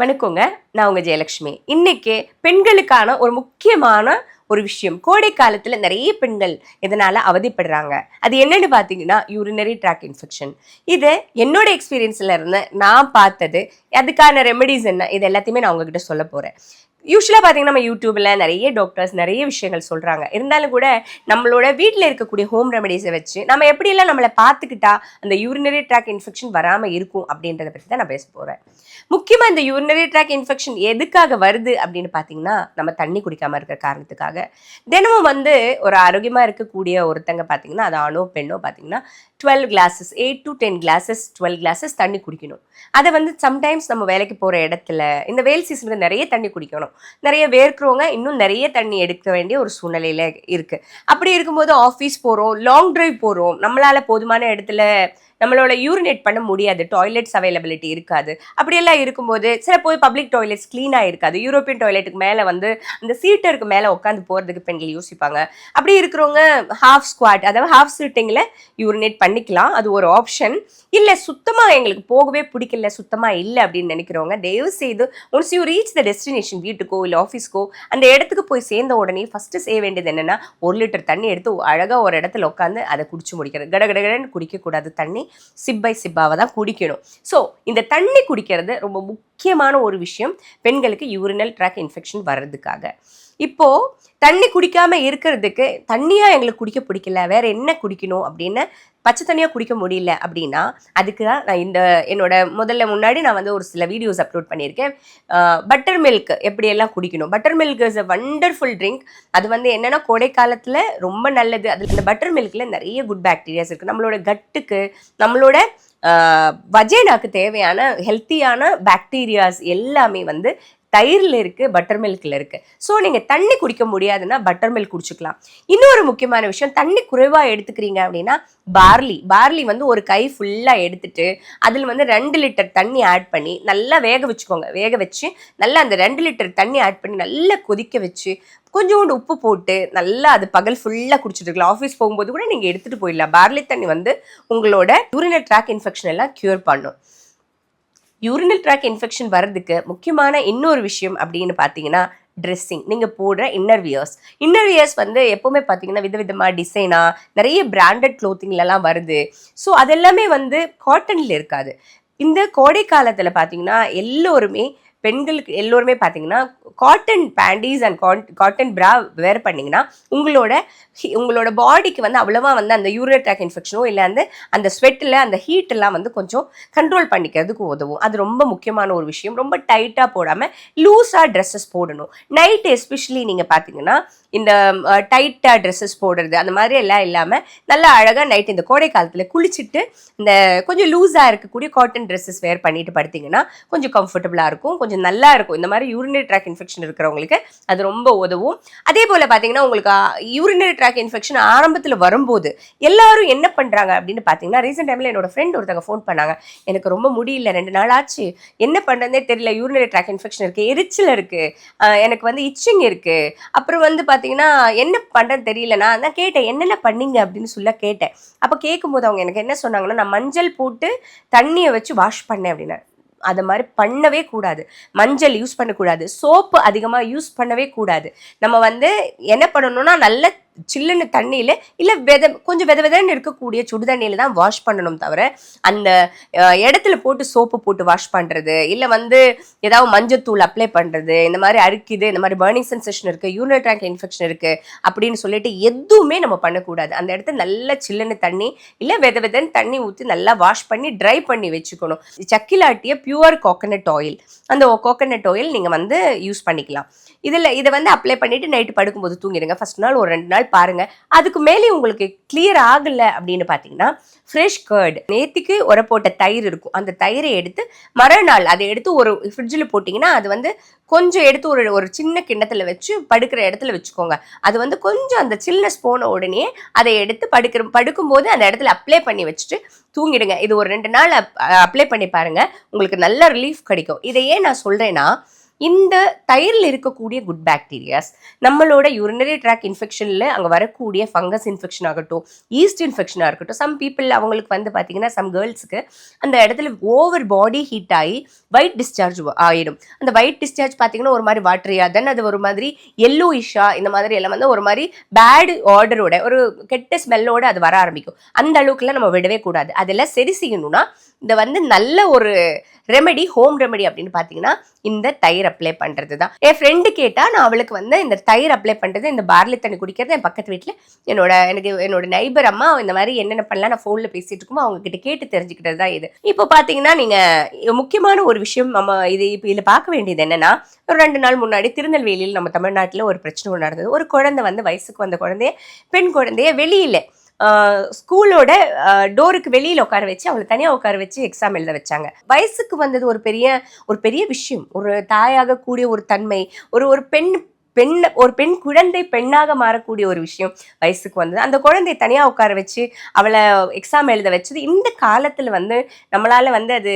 வணக்கங்க. நான் உங்க ஜெயலட்சுமி இன்னைக்கு பெண்களுக்கான ஒரு முக்கியமான ஒரு விஷயம். கோடை காலத்துல நிறைய பெண்கள் இதனால அவதிப்படுறாங்க. அது என்னன்னு பார்த்தீங்கன்னா யூரினரி ட்ராக் இன்ஃபெக்ஷன் இது என்னோட எக்ஸ்பீரியன்ஸ்ல இருந்து நான் பார்த்தது அதுக்கான ரெமெடிஸ் என்ன? இது எல்லாத்தையுமே நான் உங்ககிட்ட சொல்ல போறேன். யூஸ்வலாக பார்த்தீங்கன்னா நம்ம யூடியூப்ல நிறைய டாக்டர்ஸ் நிறைய விஷயங்கள் சொல்றாங்க. இருந்தாலும் கூட நம்மளோட வீட்டில் இருக்கக்கூடிய ஹோம் ரெமடிஸை வச்சு நம்ம எப்படியெல்லாம் நம்மளை பார்த்துக்கிட்டா அந்த யூரினரி ட்ராக் இன்ஃபெக்ஷன் வராமல் இருக்கும் அப்படின்றத பற்றி தான் நான் பேச போகிறேன் முக்கியமாக இந்த யூரினரி ட்ராக் இன்ஃபெக்ஷன் எதுக்காக வருது அப்படின்னு பார்த்தீங்கன்னா நம்ம தண்ணி குடிக்காம இருக்கிற காரணத்துக்காக. தினமும் வந்து ஒரு ஆரோக்கியமாக இருக்கக்கூடிய ஒருத்தங்க பார்த்தீங்கன்னா அது ஆணோ பெண்ணோ பார்த்தீங்கன்னா twelve glasses eight to ten glasses twelve glasses தண்ணி குடிக்கணும். அதை வந்து சம்டைம்ஸ் நம்ம வேலைக்கு போகிற இடத்துல இந்த வெயில் சீசனுக்கு நிறைய தண்ணி குடிக்கணும். நிறைய வேர்க்கிறவங்க இன்னும் நிறைய தண்ணி எடுக்க வேண்டிய ஒரு சூழ்நிலையில் இருக்குது அப்படி இருக்கும்போது ஆஃபீஸ் போகிறோம் லாங் டிரைவ் போகிறோம் நம்மளால் போதுமான இடத்துல நம்மளோட யூரினேட் பண்ண முடியாது. டாய்லெட்ஸ் அவைலபிலிட்டி இருக்காது. அப்படியெல்லாம் இருக்கும்போது சில போய் பப்ளிக் டாய்லெட்ஸ் க்ளீனாக இருக்காது யூரோப்பியன் டாய்லெட்டுக்கு மேலே வந்து அந்த சீட்டருக்கு மேலே உட்காந்து போகிறதுக்கு பெண்கள் யோசிப்பாங்க. அப்படி இருக்கிறவங்க ஹாஃப் ஸ்குவாட் அதாவது ஹாஃப் சீட்டிங்கில் யூரினேட் பண்ணிக்கலாம். அது ஒரு ஆப்ஷன் இல்லை சுத்தமாக எங்களுக்கு போகவே பிடிக்கல சுத்தமாக இல்லை அப்படின்னு நினைக்கிறவங்க தயவு செய்து once you reach the destination வீட்டுக்கோ இல்லை ஆஃபீஸ்க்கோ அந்த இடத்துக்கு போய் சேர்ந்த உடனே ஃபஸ்ட்டு செய்ய வேண்டியது என்னென்னா ஒரு லிட்டர் தண்ணி எடுத்து அழகாக ஒரு இடத்துல உட்காந்து அதை குடிச்சு முடிக்கிறது கட கட கடன்னு குடிக்கக்கூடாது தண்ணி. சிப் பை சிப்பாவை தான் குடிக்கணும். ஸோ இந்த தண்ணி குடிக்கிறது ரொம்ப முக்கியமான ஒரு விஷயம். பெண்களுக்கு யூரினல் ட்ராக் இன்ஃபெக்ஷன் வர்றதுக்காக. இப்போ தண்ணி குடிக்காம இருக்கிறதுக்கு தண்ணியா எங்களுக்கு குடிக்க பிடிக்கல வேற என்ன குடிக்கணும் அப்படின்னு பச்சை தண்ணியாக குடிக்க முடியல அப்படின்னா அதுக்கு தான் நான் இந்த என்னோட முதல்ல முன்னாடி நான் வந்து ஒரு சில வீடியோஸ் அப்லோட் பண்ணியிருக்கேன். பட்டர் மில்க் எப்படியெல்லாம் குடிக்கணும்? Butter milk is a wonderful drink அது வந்து என்னென்னா கோடை காலத்தில் ரொம்ப நல்லது. அதில் இந்த பட்டர் மில்கில் நிறைய குட் பாக்டீரியாஸ் இருக்குது நம்மளோட கட்டுக்கு நம்மளோட வஜேனாக்கு தேவையான ஹெல்த்தியான பாக்டீரியாஸ் எல்லாமே வந்து தயிரில் இருக்குது பட்டர் மில்கில் இருக்குது ஸோ நீங்கள் தண்ணி குடிக்க முடியாதுன்னா பட்டர் மில்க் குடிச்சுக்கலாம். இன்னொரு முக்கியமான விஷயம் தண்ணி குறைவாக எடுத்துக்கிறீங்க அப்படின்னா பார்லி பார்லி வந்து ஒரு கை ஃபுல்லாக எடுத்துட்டு அதில் வந்து ரெண்டு லிட்டர் தண்ணி ஆட் பண்ணி நல்லா வேக வச்சுக்கோங்க. வேக வச்சு நல்லா அந்த ரெண்டு லிட்டர் தண்ணி ஆட் பண்ணி நல்லா கொதிக்க வச்சு கொஞ்சோண்டு உப்பு போட்டு நல்லா அது பகல் ஃபுல்லாக குடிச்சிட்டு இருக்கலாம். ஆஃபீஸ் போகும்போது கூட நீங்கள் எடுத்துகிட்டு போயிடலாம். பார்லி தண்ணி வந்து உங்களோட யூரினல் ட்ராக் இன்ஃபெக்ஷன் எல்லாம் க்யூர் பண்ணும். யூரினல் ட்ராக் இன்ஃபெக்ஷன் வர்றதுக்கு முக்கியமான இன்னொரு விஷயம் அப்படின்னு பார்த்தீங்கன்னா ட்ரெஸ்ஸிங் நீங்கள் போடுற இன்னர் வியர்ஸ் இன்னர் வியர்ஸ் வந்து எப்போவுமே பார்த்தீங்கன்னா விதவிதமாக டிசைனாக நிறைய பிராண்டட் க்ளோத்திங்லலாம் வருது. ஸோ அதெல்லாமே வந்து காட்டனில் இருக்காது. இந்த கோடை காலத்தில் பார்த்தீங்கன்னா எல்லோருமே பெண்களுக்கு எல்லோருமே பார்த்தீங்கன்னா காட்டன் பேண்டீஸ் அண்ட் காட்டன் பிரா வேர் பண்ணிங்கன்னா உங்களோட உங்களோட பாடிக்கு வந்து அவ்வளோவா வந்து அந்த யூரின் ட்ராக் இன்ஃபெக்ஷனோ இல்லை வந்து அந்த ஸ்வெட்டில் அந்த ஹீட் எல்லாம் வந்து கொஞ்சம் கண்ட்ரோல் பண்ணிக்கிறதுக்கு உதவும். அது ரொம்ப முக்கியமான ஒரு விஷயம். ரொம்ப டைட்டாக போடாமல் லூஸாக ட்ரெஸ்ஸஸ் போடணும். நைட் எஸ்பெஷலி நீங்கள் பார்த்தீங்கன்னா இந்த டைட்டாக ட்ரெஸ்ஸஸ் போடுறது அந்த மாதிரி எல்லாம் இல்லாமல் நல்லா அழகாக நைட் இந்த கோடை காலத்தில் குளிச்சுட்டு இந்த கொஞ்சம் லூஸாக இருக்கக்கூடிய காட்டன் ட்ரெஸ்ஸஸ் வேர் பண்ணிட்டு படுத்திங்கன்னா கொஞ்சம் கம்ஃபர்டபுளாக இருக்கும் கொஞ்சம் நல்லா இருக்கும். இந்த மாதிரி யூரினரி ட்ராக் இன்ஃபெக்ஷன் இருக்கிறவங்களுக்கு அது ரொம்ப உதவும். அதே போல் பார்த்தீங்கன்னா உங்களுக்கு யூரினரி ட்ராக் இன்ஃபெக்ஷன் ஆரம்பத்தில் வரும்போது எல்லாரும் என்ன பண்ணுறாங்க அப்படின்னு பார்த்தீங்கன்னா ரீசெண்ட் டைமில் என்னோட ஃப்ரெண்ட் ஒருத்தங்க ஃபோன் பண்ணாங்க. எனக்கு ரொம்ப முடியல ரெண்டு நாள் ஆச்சு. என்ன பண்ணுறதுனே தெரியல யூரினரி ட்ராக் இன்ஃபெக்ஷன் இருக்குது எரிச்சல் இருக்குது எனக்கு வந்து இச்சிங் இருக்குது அப்புறம் வந்து பார்த்தீங்கன்னா பார்த்தீங்கன்னா என்ன பண்ணுறேன்னு தெரியல நான் தான் கேட்டேன் என்னென்ன பண்ணீங்க அப்படின்னு சொல்ல கேட்டேன். அப்போ கேட்கும்போது அவங்க எனக்கு என்ன சொன்னாங்கன்னா நான் மஞ்சள் போட்டு தண்ணியை வச்சு வாஷ் பண்ணேன் அப்படின்னா அதை மாதிரி பண்ணவே கூடாது. மஞ்சள் யூஸ் பண்ணக்கூடாது. சோப்பு அதிகமாக யூஸ் பண்ணவே கூடாது. நம்ம வந்து என்ன பண்ணணும்னா நல்ல சில்லுன்னு தண்ணியில் இல்லை வெத கொஞ்சம் வெத வெதன்னு இருக்கக்கூடிய சுடு தண்ணியில் தான் வாஷ் பண்ணணும் தவிர அந்த இடத்துல போட்டு சோப்பு போட்டு வாஷ் பண்ணுறது இல்லை வந்து ஏதாவது மஞ்சத்தூள் அப்ளை பண்ணுறது இந்த மாதிரி அரிக்குது இந்த மாதிரி பேர்னிங் சென்சேஷன் இருக்குது யூரினரி டேங்க் இன்ஃபெக்ஷன் இருக்குது அப்படின்னு சொல்லிட்டு எதுவுமே நம்ம பண்ணக்கூடாது. அந்த இடத்த நல்லா சில்லுன்னு தண்ணி இல்லை வெத வெதன்னு தண்ணி ஊற்றி நல்லா வாஷ் பண்ணி ட்ரை பண்ணி வச்சுக்கணும். சக்கிலாட்டிய பியூர் கோகனட் ஆயில் அந்த கோகனட் ஆயில் நீங்கள் வந்து யூஸ் பண்ணிக்கலாம். இதில் இதை வந்து அப்ளை பண்ணிவிட்டு நைட்டு படுக்கும்போது தூங்கிடுங்க. ஃபஸ்ட் நாள் ஒரு ரெண்டு நாள் பாருங்கள் அதுக்கு மேலே உங்களுக்கு கிளியர் ஆகலை அப்படின்னு பார்த்தீங்கன்னா ஃப்ரெஷ் கர்டு நேத்திக்கு உர போட்ட தயிர் இருக்கும். அந்த தயிரை எடுத்து மறுநாள் அதை எடுத்து ஒரு ஃப்ரிட்ஜில் போட்டிங்கன்னா அது வந்து கொஞ்சம் எடுத்து ஒரு ஒரு சின்ன கிண்ணத்தில் வச்சு படுக்கிற இடத்துல வச்சுக்கோங்க. அது வந்து கொஞ்சம் அந்த சில்னஸ் போன உடனே அதை எடுத்து படுக்கிற படுக்கும்போது அந்த இடத்துல அப்ளை பண்ணி வச்சுட்டு தூங்கிடுங்க. இது ஒரு ரெண்டு நாள் அப்ளை பண்ணி பாருங்கள் உங்களுக்கு நல்ல ரிலீஃப் கிடைக்கும். இதை ஏன் நான் சொல்கிறேன்னா இந்த தயிரில் இருக்கக்கூடிய குட் பாக்டீரியாஸ் நம்மளோட யூரினரி ட்ராக் இன்ஃபெக்ஷனில் அங்கே வரக்கூடிய ஃபங்கஸ் இன்ஃபெக்ஷன் ஆகட்டும் ஈஸ்ட் இன்ஃபெக்ஷனாக இருக்கட்டும் சம் பீப்புள் அவங்களுக்கு வந்து பார்த்தீங்கன்னா சம் கேர்ள்ஸுக்கு அந்த இடத்துல ஓவர் பாடி ஹீட் ஆகி ஒயிட் டிஸ்சார்ஜ் ஆகிடும் அந்த ஒயிட் டிஸ்சார்ஜ் பார்த்தீங்கன்னா ஒரு மாதிரி வாட்டரியா தென் அது ஒரு மாதிரி எல்லோ இஷா இந்த மாதிரி எல்லாம் வந்து ஒரு மாதிரி பேடு ஆர்டரோட ஒரு கெட்ட ஸ்மெல்லோட அது வர ஆரம்பிக்கும். அந்த அளவுக்குலாம் நம்ம விடவே கூடாது. அதெல்லாம் சரி செய்யணும்னா இந்த வந்து நல்ல ஒரு ரெமெடி ஹோம் ரெமெடி அப்படின்னு பார்த்தீங்கன்னா இந்த தயிர் அப்ளை பண்ணுறது தான் என் ஃப்ரெண்டு கேட்டால் நான் அவளுக்கு வந்து இந்த தயிர் அப்ளை பண்ணுறது இந்த பார்லி தண்ணி குடிக்கிறது என் பக்கத்து வீட்டில் என்னோட எனக்கு என்னோட நைபர் அம்மா இந்த மாதிரி என்னென்ன பண்ணலாம் நான் ஃபோனில் பேசிகிட்டு இருக்கோமோ அவங்கக்கிட்ட கேட்டு தெரிஞ்சுக்கிட்டது தான் இது. இப்போ பார்த்தீங்கன்னா நீங்கள் முக்கியமான ஒரு விஷயம் நம்ம இது இப்போ இதில் பார்க்க வேண்டியது என்னென்னா ஒரு ரெண்டு நாள் முன்னாடி திருநெல்வேலியில் நம்ம தமிழ்நாட்டில் ஒரு பிரச்சனை ஒன்று நடந்தது. ஒரு குழந்தை வந்து வயசுக்கு வந்த குழந்தைய பெண் குழந்தைய வெளியில் ஸ்கூலோட டோருக்கு வெளியில் உட்கார வச்சு அவளை தனியாக உட்கார வச்சு எக்ஸாம் எழுத வச்சாங்க. வயசுக்கு வந்தது ஒரு பெரிய ஒரு பெரிய விஷயம். ஒரு தாயாக கூடிய ஒரு தன்மை ஒரு ஒரு பெண் பெண் ஒரு பெண் குழந்தை பெண்ணாக மாறக்கூடிய ஒரு விஷயம் வயசுக்கு வந்தது. அந்த குழந்தையை தனியாக உட்கார வச்சு அவளை எக்ஸாம் எழுத வச்சது. இந்த காலத்தில் வந்து நம்மளால் வந்து அது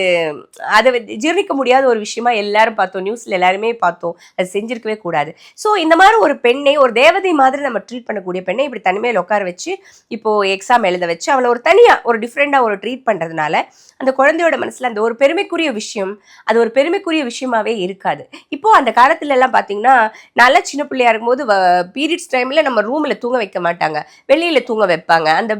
அதை ஜீர்ணிக்க முடியாத ஒரு விஷயமா எல்லாரும் பார்த்தோம். நியூஸில் எல்லாருமே பார்த்தோம். அது செஞ்சிருக்கவே கூடாது. ஸோ இந்த மாதிரி ஒரு பெண்ணை ஒரு தேவதை மாதிரி நம்ம ட்ரீட் பண்ணக்கூடிய பெண்ணை இப்படி தனிமையில் உட்கார வச்சு இப்போது எக்ஸாம் எழுத வச்சு அவளை ஒரு தனியாக ஒரு டிஃப்ரெண்டாக ஒரு ட்ரீட் பண்ணுறதுனால அந்த குழந்தையோட மனசில் அந்த ஒரு பெருமைக்குரிய விஷயம் அது ஒரு பெருமைக்குரிய விஷயமாவே இருக்காது. இப்போது அந்த காலத்துல எல்லாம் பார்த்தீங்கன்னா நல்ல சின்ன பிள்ளையா இருக்கும்போது பீரியட்ஸ் டைமில் நம்ம ரூமில் தூங்க வைக்க மாட்டாங்க. வெளியில் தூங்க வைப்பாங்க. அந்த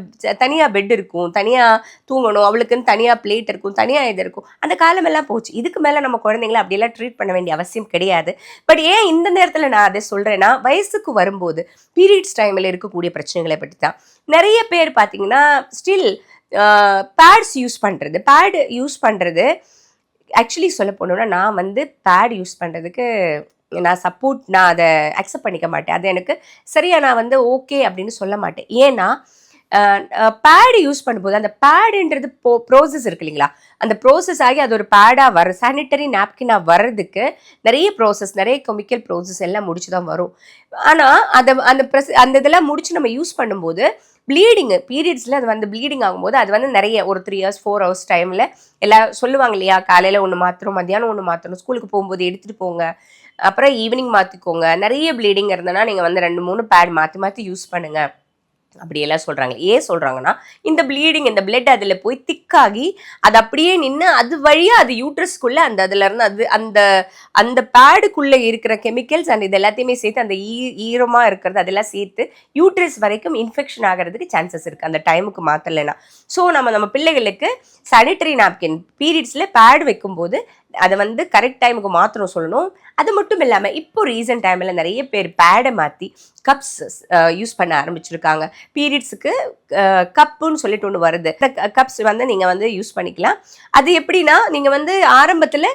தனியாக பெட் இருக்கும். தனியாக தூங்கணும். அவளுக்குன்னு தனியாக பிளேட் இருக்கும். தனியாக இது இருக்கும். அந்த காலமெல்லாம் போச்சு. இதுக்கு மேலே நம்ம குழந்தைங்கள அப்படியெல்லாம் ட்ரீட் பண்ண வேண்டிய அவசியம் கிடையாது. பட் ஏன் இந்த நேரத்தில் நான் அதை சொல்கிறேன்னா வயசுக்கு வரும்போது பீரியட்ஸ் டைமில் இருக்கக்கூடிய பிரச்சனைகளை பற்றி தான் நிறைய பேர் பார்த்தீங்கன்னா ஸ்டில் பேட்ஸ் யூஸ் பண்ணுறது பேடு யூஸ் பண்ணுறது ஆக்சுவலி சொல்ல போனோம்னா நான் வந்து பேட் யூஸ் பண்ணுறதுக்கு நான் சப்போர்ட் நான் அதை அக்செப்ட் பண்ணிக்க மாட்டேன். அது எனக்கு சரியா நான் வந்து ஓகே அப்படின்னு சொல்ல மாட்டேன். ஏன்னா பேடு யூஸ் பண்ணும்போது அந்த பேடுன்றது போ ப்ரோசஸ் இருக்கு இல்லைங்களா? அந்த ப்ரோசஸ் ஆகி அது ஒரு பேடாக வர சானிட்டரி நாப்கினாக வர்றதுக்கு நிறைய ப்ரோசஸ் நிறைய கெமிக்கல் ப்ரோசஸ் எல்லாம் முடிச்சு தான் வரும். ஆனால் அதை அந்த ப்ரெஸ் அந்த இதெல்லாம் முடிச்சு நம்ம யூஸ் பண்ணும்போது ப்ளீடிங்கு பீரியட்ஸில் அது வந்து ப்ளீடிங் ஆகும்போது அது வந்து நிறைய ஒரு த்ரீ ஹவர்ஸ் ஃபோர் ஹவர்ஸ் டைமில் எல்லாம் சொல்லுவாங்க இல்லையா? காலையில் ஒன்று மாத்திரம் மத்தியானம் ஒன்று மாத்திரம் ஸ்கூலுக்கு போகும்போது எடுத்துகிட்டு போங்க. அப்புறம் ஈவினிங் மாற்றிக்கோங்க நிறைய ப்ளீடிங் இருந்ததுன்னா நீங்கள் வந்து ரெண்டு மூணு பேட் மாற்றி மாற்றி யூஸ் பண்ணுங்கள் அப்படியெல்லாம் சொல்கிறாங்க ஏன் சொல்கிறாங்கன்னா இந்த ப்ளீடிங் இந்த பிளட் அதில் போய் திக்காகி அது அப்படியே நின்று அது வழியாக அது யூட்ரஸ்க்குள்ளே அந்த அதுலேருந்து அது அந்த அந்த பேடுக்குள்ளே இருக்கிற கெமிக்கல்ஸ் அண்ட் இது எல்லாத்தையுமே சேர்த்து அந்த ஈ ஈரமாக இருக்கிறது அதெல்லாம் சேர்த்து யூட்ரஸ் வரைக்கும் இன்ஃபெக்ஷன் ஆகிறதுக்கு சான்சஸ் இருக்குது அந்த டைமுக்கு மாற்றலைன்னா ஸோ நம்ம நம்ம பிள்ளைகளுக்கு சானிட்டரி நாப்கின் பீரியட்ஸில் பேட் வைக்கும்போது அதை வந்து கரெக்ட் டைமுக்கு மாற்றணும் சொல்லணும். அது மட்டும் இல்லாமல் இப்போ ரீசெண்ட் டைமில் நிறைய பேர் பேடை மாற்றி கப்ஸ் யூஸ் பண்ண ஆரம்பிச்சிருக்காங்க. பீரியட்ஸுக்கு கப்புன்னு சொல்லிட்டு ஒன்று வருது. கப்ஸ் வந்து நீங்கள் வந்து யூஸ் பண்ணிக்கலாம். அது எப்படின்னா நீங்கள் வந்து ஆரம்பத்தில்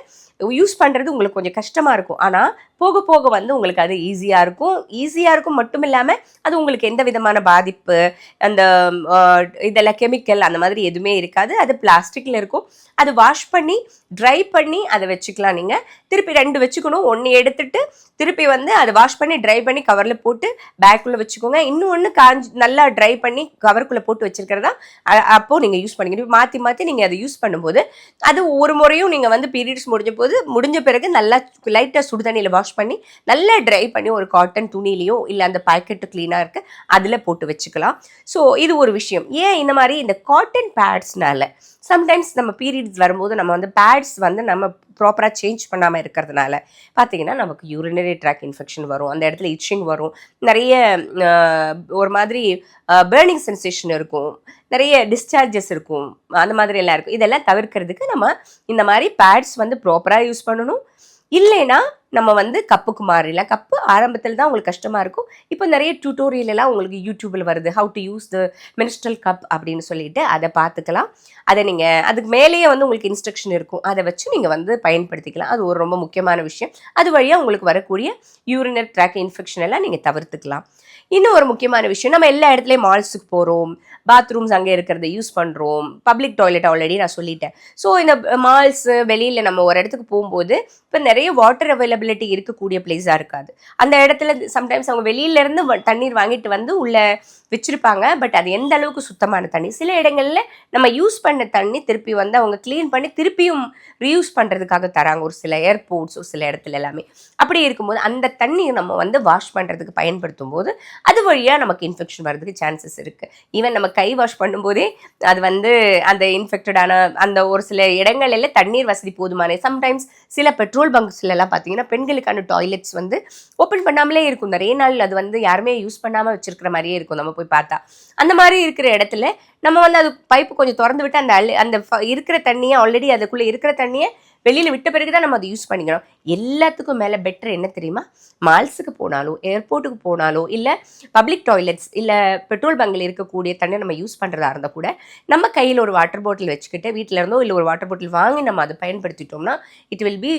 யூஸ் பண்ணுறது உங்களுக்கு கொஞ்சம் கஷ்டமாக இருக்கும். ஆனால் போக போக வந்து உங்களுக்கு அது ஈஸியாக இருக்கும். ஈஸியாக இருக்கும் மட்டும் இல்லாமல் அது உங்களுக்கு எந்த விதமான பாதிப்பு அந்த இதெல்லாம் கெமிக்கல் அந்த மாதிரி எதுவுமே இருக்காது. அது பிளாஸ்டிக்கில் இருக்கும். அது வாஷ் பண்ணி ட்ரை பண்ணி அதை வச்சுக்கலாம் நீங்கள் திருப்பி ரெண்டு வச்சுக்கணும். ஒன்று எடுத்துட்டு திருப்பி வந்து அதை வாஷ் பண்ணி ட்ரை பண்ணி கவரில் போட்டு பேக்குள்ளே வச்சுக்கோங்க. இன்னும் ஒன்று காஞ்சி நல்லா ட்ரை பண்ணி கவருக்குள்ளே போட்டு வச்சுருக்கிறதா அப்போது நீங்கள் யூஸ் பண்ணிக்கணும். மாற்றி மாற்றி நீங்கள் அதை யூஸ் பண்ணும்போது அது ஒரு முறையும் நீங்கள் வந்து பீரியட்ஸ் முடிஞ்ச போது முடிஞ்ச பிறகு நல்லா லைட்டாக சுடு தண்ணியில் வாஷ் பண்ணி நல்லா ட்ரை பண்ணி ஒரு காட்டன் துணிலையும் இல்லை அந்த பாக்கெட்டு க்ளீனாக இருக்கு அதில் போட்டு வச்சுக்கலாம். ஸோ இது ஒரு விஷயம். ஏன் இந்த மாதிரி இந்த காட்டன் பேட்ஸ்னால சம்டைம்ஸ் நம்ம பீரியட்ஸ் வரும்போது நம்ம வந்து பேட்ஸ் வந்து நம்ம ப்ராப்பராக சேஞ்ச் பண்ணாமல் இருக்கிறதுனால பார்த்தீங்கன்னா நமக்கு யூரினரி ட்ராக் இன்ஃபெக்ஷன் வரும் அந்த இடத்துல இச்சிங் வரும் நிறைய ஒரு மாதிரி பேர்னிங் சென்சேஷன் இருக்கும். நிறைய டிஸ்சார்ஜஸ் இருக்கும். அந்த மாதிரி எல்லாம் இருக்கும். இதெல்லாம் தவிர்க்கிறதுக்கு நம்ம இந்த மாதிரி பேட்ஸ் வந்து ப்ராப்பராக யூஸ் பண்ணணும். இல்லைன்னா நம்ம வந்து கப்புக்கு மாறிடலாம். கப்பு ஆரம்பத்தில் தான் உங்களுக்கு கஷ்டமாக இருக்கும். இப்போ நிறைய டியூட்டோரியல் எல்லாம் உங்களுக்கு யூடியூப்பில் வருது. How to use the menstrual cup அப்படின்னு சொல்லிட்டு அதை பார்த்துக்கலாம். அதை நீங்கள் அதுக்கு மேலேயே வந்து உங்களுக்கு இன்ஸ்ட்ரக்ஷன் இருக்கும். அதை வச்சு நீங்கள் வந்து பயன்படுத்திக்கலாம். அது ஒரு ரொம்ப முக்கியமான விஷயம். அது வழியாக உங்களுக்கு வரக்கூடிய யூரினர் ட்ராக் இன்ஃபெக்ஷன் எல்லாம் நீங்கள் தவிர்த்துக்கலாம். இன்னும் ஒரு முக்கியமான விஷயம் நம்ம எல்லா இடத்துலையும் மால்ஸுக்கு போகிறோம் பாத்ரூம்ஸ் அங்கே இருக்கிறத யூஸ் பண்ணுறோம் பப்ளிக் டாய்லெட் ஆல்ரெடி நான் சொல்லிட்டேன். ஸோ இந்த மால்ஸு வெளியில் நம்ம ஒரு இடத்துக்கு போகும்போது இப்போ நிறைய வாட்டர் அவைலபிள் அவைலபிலிட்டி இருக்கக்கூடிய பிளேஸாக இருக்காது. அந்த இடத்துல சம்டைம்ஸ் அவங்க வெளியில இருந்து தண்ணீர் வாங்கிட்டு வந்து உள்ள வச்சிருப்பாங்க. பட் அது எந்த அளவுக்கு சுத்தமான தண்ணி? சில இடங்களில் நம்ம யூஸ் பண்ண தண்ணி திருப்பி வந்து அவங்க க்ளீன் பண்ணி திருப்பியும் ரீயூஸ் பண்ணுறதுக்காக தராங்க. ஒரு சில ஏர்போர்ட்ஸ் ஒரு சில இடத்துல எல்லாமே. அப்படி இருக்கும்போது அந்த தண்ணியை நம்ம வந்து வாஷ் பண்ணுறதுக்கு பயன்படுத்தும் போது அது வழியாக நமக்கு இன்ஃபெக்ஷன் வர்றதுக்கு சான்சஸ் இருக்குது ஈவன் நம்ம கை வாஷ் பண்ணும்போதே அது வந்து அந்த இன்ஃபெக்டடான அந்த ஒரு சில இடங்கள்ல தண்ணீர் வசதி போதுமான. சம்டைம்ஸ் சில பெட்ரோல் பங்க்ஸ்லலாம் பார்த்தீங்கன்னா பெண்களுக்கான டாய்லெட்ஸ் வந்து ஓப்பன் பண்ணாமலே இருக்கும். நிறைய நாள் அது வந்து யாருமே யூஸ் பண்ணாமல் வச்சிருக்கிற மாதிரியே இருக்கும் நம்ம போய் பார்த்தா. அந்த மாதிரி இருக்கிற இடத்துல நம்ம வந்து அது பைப்பு கொஞ்சம் திறந்து விட்டு அந்த அள்ளி- அந்த இருக்கிற தண்ணியை ஆல்ரெடி அதுக்குள்ளே இருக்கிற தண்ணியை வெளியில் விட்ட பிறகு தான் நம்ம அதை யூஸ் பண்ணிக்கணும். எல்லாத்துக்கும் மேலே பெட்டர் என்ன தெரியுமா? மால்ஸுக்கு போனாலோ ஏர்போர்ட்டுக்கு போனாலோ இல்லை பப்ளிக் டாய்லெட்ஸ் இல்லை பெட்ரோல் பங்கில் இருக்கக்கூடிய தண்ணி நம்ம யூஸ் பண்ணுறதா இருந்தால் கூட நம்ம கையில் ஒரு வாட்டர் பாட்டில் வச்சுக்கிட்டு வீட்டில் இருந்தோ இல்லை ஒரு வாட்டர் பாட்டில் வாங்கி நம்ம அதை பயன்படுத்திட்டோம்னா இட் வில் பி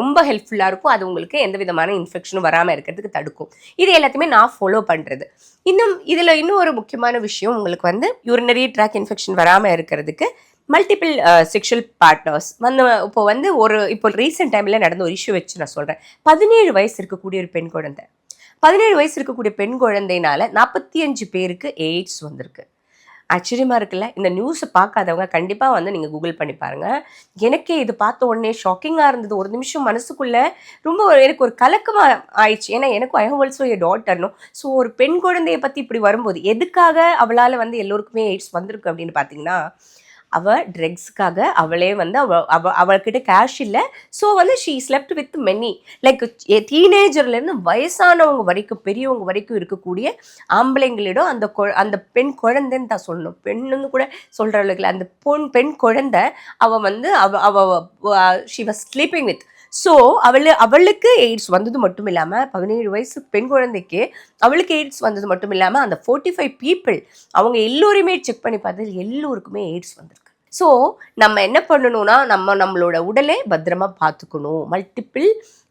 ரொம்ப ஹெல்ப்ஃபுல்லாக இருக்கும். அது உங்களுக்கு எந்த விதமான இன்ஃபெக்ஷனும் வராமல் இருக்கிறதுக்கு தடுக்கும். இது எல்லாத்தையுமே நான் ஃபாலோ பண்ணுறது இன்னும் இதில் இன்னும் ஒரு முக்கியமான விஷயம் உங்களுக்கு வந்து யூரினரி ட்ராக் இன்ஃபெக்ஷன் வராமல் இருக்கிறதுக்கு மல்டிபிள் செக்ஷுவல் பார்ட்னர்ஸ் வந்து இப்போ வந்து ஒரு இப்போ ரீசெண்ட் டைமில் நடந்த ஒரு இஷ்யூ வச்சு நான் சொல்கிறேன் பதினேழு வயசு இருக்கக்கூடிய ஒரு பெண் குழந்தை. பதினேழு வயசு இருக்கக்கூடிய பெண் குழந்தைனால நாற்பத்தி அஞ்சு பேருக்கு எய்ட்ஸ் வந்திருக்கு. ஆச்சரியமாக இருக்குல்ல? இந்த நியூஸை பார்க்காதவங்க கண்டிப்பாக வந்து நீங்கள் கூகுள் பண்ணி பாருங்கள் எனக்கே இது பார்த்த உடனே ஷாக்கிங்காக இருந்தது. ஒரு நிமிஷம் மனசுக்குள்ளே ரொம்ப ஒரு- எனக்கு ஒரு கலக்கமாக ஆயிடுச்சு. ஏன்னா எனக்கும் ஐ ஹவ் ஆல்சோ எ டாட்டர்னும் ஸோ ஒரு பெண் குழந்தையை பற்றி இப்படி வரும்போது எதுக்காக அவளால் வந்து எல்லோருக்குமே எய்ட்ஸ் வந்திருக்கு அப்படின்னு பார்த்தீங்கன்னா அவள் ட்ரக்ஸுக்காக அவளே வந்து அவ அவ அவள்கிட்ட கேஷ் இல்லை. ஸோ வந்து she slept with many like டீனேஜர்லேருந்து வயசானவங்க வரைக்கும் பெரியவங்க வரைக்கும் இருக்கக்கூடிய ஆம்பளைங்களிடம் அந்த கொ அந்த பெண் குழந்தைன்னு தான் சொல்லணும். பெண்ணுன்னு கூட சொல்கிற அளவுக்கு அந்த பொன் பெண் குழந்தை அவள் வந்து அவ அவ she was sleeping with so அவள் அவளுக்கு எய்ட்ஸ் வந்தது மட்டும் இல்லாமல் பதினேழு வயசு பெண் குழந்தைக்கு அவளுக்கு எய்ட்ஸ் வந்தது மட்டும் இல்லாமல் அந்த ஃபோர்ட்டி ஃபைவ் பீப்புள் அவங்க எல்லோருமே செக் பண்ணி பார்த்தது எல்லோருக்குமே எய்ட்ஸ் வந்திருக்கு. ஸோ நம்ம என்ன பண்ணணும்னா நம்ம நம்மளோட உடலை பத்திரமா பார்த்துக்கணும். மல்டிபிள்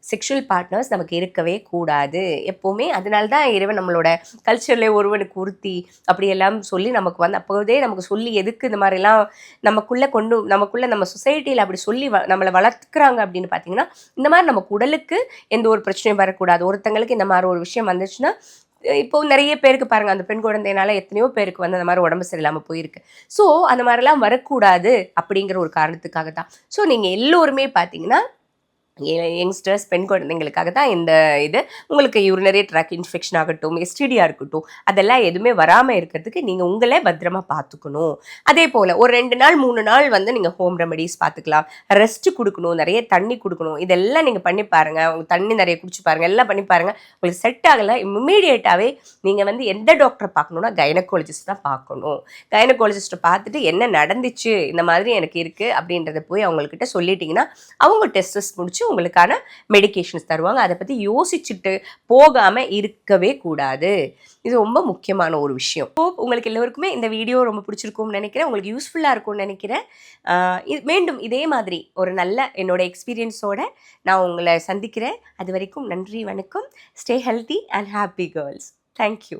செக்ஷுவல் பார்ட்னர்ஸ் நமக்கு இருக்கவே கூடாது. எப்போவுமே அதனால தான் இறைவன் நம்மளோட கல்ச்சரில் ஒருவனுக்கு உறுத்தி அப்படியெல்லாம் சொல்லி நமக்கு வந்து அப்போதே நமக்கு சொல்லி எதுக்கு இந்த மாதிரிலாம் நமக்குள்ளே கொண்டு நமக்குள்ளே நம்ம சொசைட்டியில் அப்படி சொல்லி வ நம்மளை வளர்க்குறாங்க அப்படின்னு பார்த்தீங்கன்னா இந்த மாதிரி நமக்கு உடலுக்கு எந்த ஒரு பிரச்சனையும் வரக்கூடாது. ஒருத்தங்களுக்கு இந்த மாதிரி ஒரு விஷயம் வந்துச்சுன்னா இப்போ நிறைய பேருக்கு பாருங்க அந்த பெண் குழந்தைனால எத்தனையோ பேருக்கு வந்து அந்த மாதிரி உடம்பு சரியில்லாமல் போயிருக்கு. ஸோ அந்த மாதிரிலாம் வரக்கூடாது அப்படிங்கிற ஒரு காரணத்துக்காக தான் ஸோ நீங்கள் எல்லோருமே பார்த்தீங்கன்னா யங்ஸ்டர்ஸ் பெண் குழந்தைங்களுக்காக தான் இந்த இது. உங்களுக்கு யூரினரி ட்ராக் இன்ஃபெக்ஷன் ஆகட்டும் எஸ்டிடியாக இருக்கட்டும் அதெல்லாம் எதுவுமே வராமல் இருக்கிறதுக்கு நீங்கள் உங்களே பத்திரமா பார்த்துக்கணும். அதே போல் ஒரு ரெண்டு நாள் மூணு நாள் வந்து நீங்கள் ஹோம் ரெமடிஸ் பார்த்துக்கலாம். ரெஸ்ட் கொடுக்கணும் நிறைய தண்ணி கொடுக்கணும். இதெல்லாம் நீங்கள் பண்ணி பாருங்கள் உங்க தண்ணி நிறைய குடிச்சு பாருங்கள் எல்லாம் பண்ணி பாருங்கள் உங்களுக்கு செட் ஆகலை இம்மிடியேட்டாகவே நீங்கள் வந்து எந்த டாக்டரை பார்க்கணுன்னா கைனகாலஜிஸ்ட் தான் பார்க்கணும். கைனகாலஜிஸ்ட்டை பார்த்துட்டு என்ன நடந்துச்சு இந்த மாதிரி எனக்கு இருக்குது அப்படின்றத போய் அவங்கக்கிட்ட சொல்லிட்டீங்கன்னா அவங்க டெஸ்டஸ் முடிச்சு உங்களுக்கான மெடிகேஷன்ஸ் தருவாங்க. அதை பற்றி யோசிச்சுட்டு போகாமல் இருக்கவே கூடாது. இது ரொம்ப முக்கியமான ஒரு விஷயம். ஹோப் உங்களுக்கு எல்லோருக்குமே இந்த வீடியோ ரொம்ப பிடிச்சிருக்கும்னு நினைக்கிறேன். உங்களுக்கு யூஸ்ஃபுல்லாக இருக்கும்னு நினைக்கிறேன். இது மீண்டும் இதே மாதிரி ஒரு நல்ல என்னோட எக்ஸ்பீரியன்ஸோட நான் உங்களை சந்திக்கிறேன். அது வரைக்கும் நன்றி வணக்கம். Stay healthy and happy girls thank you